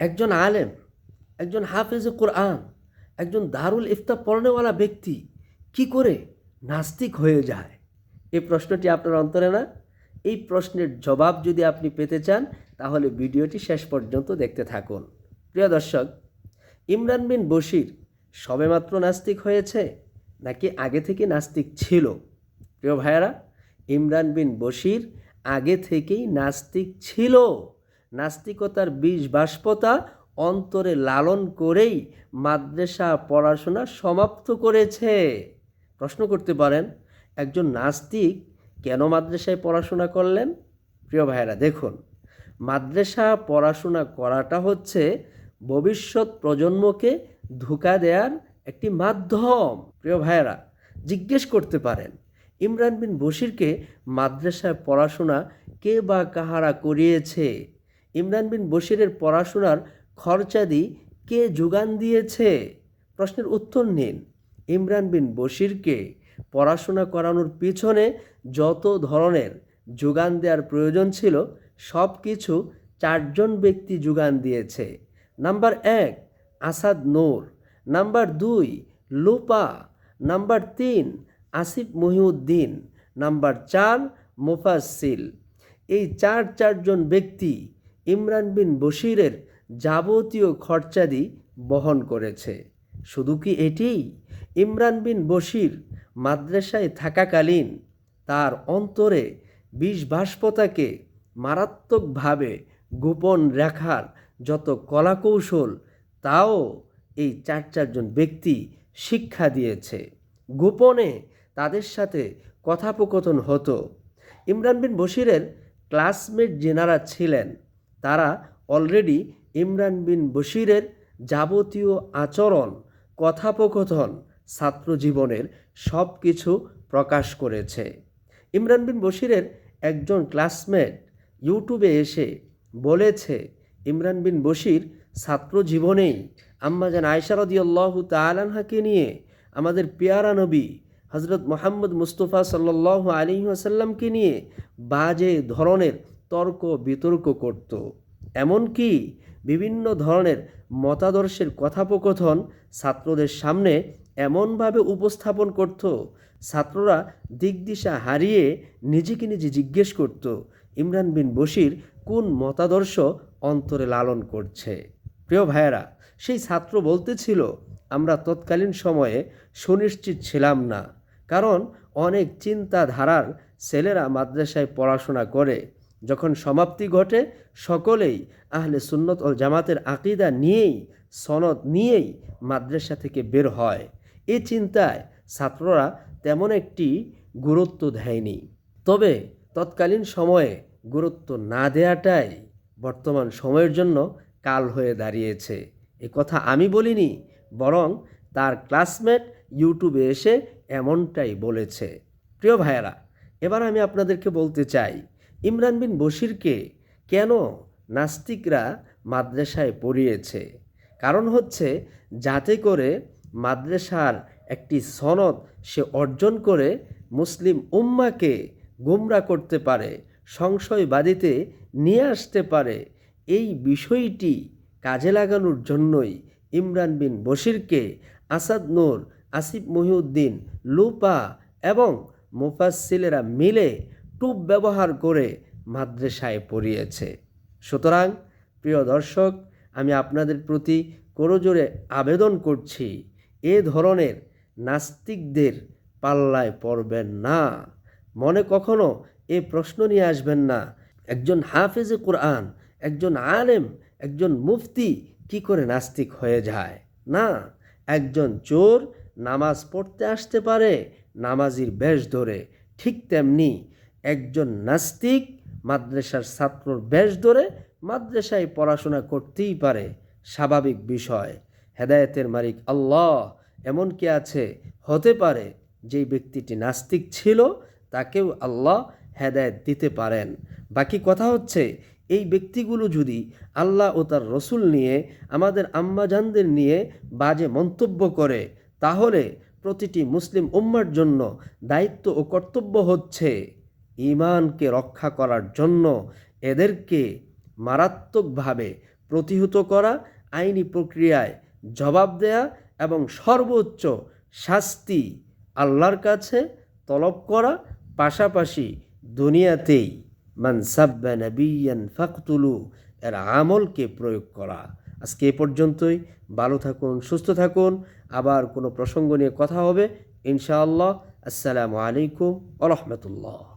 একজন আলেম, একজন হাফেজে কোরআন, একজন দারুল ইফতা পড়নেওয়ালা ব্যক্তি কি করে নাস্তিক হয়ে যায়? এই প্রশ্নটি আপনার অন্তরে না? এই প্রশ্নের জবাব যদি আপনি পেতে চান, তাহলে ভিডিওটি শেষ পর্যন্ত দেখতে থাকুন। প্রিয় দর্শক, ইমরান বিন বশির সবেমাত্র নাস্তিক হয়েছে নাকি আগে থেকে নাস্তিক ছিল? প্রিয় ভাইয়েরা, ইমরান বিন বশির আগে থেকেই নাস্তিক ছিল। নাস্তিকতার বীজ বাষ্পতা অন্তরে লালন করেই মাদ্রাসা পড়াশোনা সমাপ্ত করেছে। প্রশ্ন করতে পারেন, একজন নাস্তিক কেন মাদ্রাসায় পড়াশোনা করলেন? প্রিয় ভাইয়েরা, দেখুন, মাদ্রাসা পড়াশোনা করাটা হচ্ছে ভবিষ্যৎ প্রজন্মকে ধোকা দেওয়ার একটি মাধ্যম। প্রিয় ভাইয়েরা, জিজ্ঞেস করতে পারেন, ইমরান বিন বশিরকে মাদ্রাসায় পড়াশোনা কে বা কাহারা করিয়েছে? ইমরান বিন বশিরের পড়াশোনার খরচাদি কে যোগান দিয়েছে? প্রশ্নের উত্তর নিন। ইমরান বিন বশিরকে পড়াশোনা করানোর পিছনে যত ধরনের যোগান দেওয়ার প্রয়োজন ছিল, সব কিছু চারজন ব্যক্তি যোগান দিয়েছে। নাম্বার এক, আসাদ নূর। নাম্বার দুই, লোপা। নাম্বার তিন, আসিফ মহিউদ্দিন। নাম্বার চার মোফাসিল এই চার চারজন ব্যক্তি ইমরান বিন বশিরের যাবতীয় খরচাদি বহন করেছে। শুধু কি এটি ইমরান বিন বশির মাদ্রাসায় থাকাকালীন তার অন্তরে বিষ বাষ্পতাকে মারাত্মকভাবে গোপন রাখার যত কলাকৌশল, তাও এই চার চারজন ব্যক্তি শিক্ষা দিয়েছে। গোপনে তাদের সাথে কথোপকথন হতো। ইমরান বিন বশিরের ক্লাসমেট যেনারা ছিলেন তারা অলরেডি ইমরান বিন বশিরের যাবতীয় আচরণ, কথাপকথন ছাত্র জীবনের সব কিছু প্রকাশ করেছে। ইমরান বিন বশিরের একজন ক্লাসমেট ইউটিউবে এসে বলেছে, ইমরান বিন বশির ছাত্র জীবনেই আম্মাজান আয়সারদিয়াল্লাহু তালানহাকে নিয়ে আমাদের পেয়ারা নবী হজরত মোহাম্মদ মুস্তফা সাল্লাহ আলী আসাল্লামকে নিয়ে বাজে ধরনের তর্ক, বিতর্ক করত। এমনকি বিভিন্ন ধরনের মতাদর্শের কথাপকথন ছাত্রদের সামনে এমনভাবে উপস্থাপন করত, ছাত্ররা দিকদিশা হারিয়ে নিজেকে নিজে জিজ্ঞেস করত, ইমরান বিন বশির কোন মতাদর্শ অন্তরে লালন করছে। প্রিয় ভাইয়েরা, সেই ছাত্র বলতেছিল, আমরা তৎকালীন সময়ে সুনিশ্চিত ছিলাম না। কারণ অনেক চিন্তাধারার ছেলেরা মাদ্রাসায় পড়াশোনা করে যখন সমাপ্তি ঘটে, সকলেই আহলে সুন্নত ও জামাতের আকিদা নিয়েই, সনদ নিয়েই মাদ্রাসা থেকে বের হয়। এ চিন্তায় ছাত্ররা তেমন একটি গুরুত্ব দেয়নি। তবে তৎকালীন সময়ে গুরুত্ব না দেওয়াটাই বর্তমান সময়ের জন্য কাল হয়ে দাঁড়িয়েছে। এ কথা আমি বলিনি, বরং তার ক্লাসমেট ইউটিউবে এসে এমনটাই বলেছে। প্রিয় ভাইয়েরা, এবার আমি আপনাদেরকে বলতে চাই ইমরান বিন বশিরকে কেন নাস্তিকরা মাদ্রাসায় পড়িয়েছে? কারণ হচ্ছে, যাতে করে মাদ্রাসার একটি সনদ সে অর্জন করে মুসলিম উম্মাকে গুমরা করতে পারে, সংশয়বাদীতে নিয়ে আসতে পারে, এই বিষয়টি কাজে লাগানোর জন্যই ইমরান বিন বশিরকে আসাদ নূর, আসিফ মহিউদ্দিন, লুপা এবং মুফাসিলেরা মিলে টুপ ব্যবহার করে মাদ্রাসায় পড়িয়েছে। সুতরাং, প্রিয় দর্শক, আমি আপনাদের প্রতি করজোরে আবেদন করছি, এ ধরনের নাস্তিকদের পাল্লায় পড়বেন না। মনে কখনো এ প্রশ্ন নিয়ে আসবেন না, একজন হাফেজে কোরআন, একজন আলেম, একজন মুফতি কি করে নাস্তিক হয়ে যায়? না, একজন চোর নামাজ পড়তে আসতে পারে নামাজির বেশ ধরে, ঠিক তেমনি একজন নাস্তিক মাদ্রাসার ছাত্রর বেশ ধরে মাদ্রাসায় পড়াশোনা করতেই পারে, স্বাভাবিক বিষয়। হেদায়েতের মালিক আল্লাহ এমন কি আছে, হতে পারে যেই ব্যক্তিটি নাস্তিক ছিল তাকেও আল্লাহ হেদায়েত দিতে পারেন। বাকি কথা হচ্ছে, এই ব্যক্তিগুলো যদি আল্লাহ ও তার রসুল নিয়ে, আমাদের আম্মাজানদের নিয়ে বাজে মন্তব্য করে, তাহলে প্রতিটি মুসলিম উম্মার জন্য দায়িত্ব ও কর্তব্য হচ্ছে ইমানকে রক্ষা করার জন্য এদেরকে মারাত্মকভাবে প্রতিহত করা, আইনি প্রক্রিয়ায় জবাব দেয়া এবং সর্বোচ্চ শাস্তি আল্লাহর কাছে তলব করা। পাশাপাশি দুনিয়াতেই মান সাব্বা নবিয়ান ফাকতুলু, এর আমলকে প্রয়োগ করা। আজকে এ পর্যন্তই। ভালো থাকুন, সুস্থ থাকুন। আবার কোনো প্রসঙ্গ নিয়ে কথা হবে, ইনশাআল্লাহ। আসসালামু আলাইকুম আ রহমতুল্লাহ।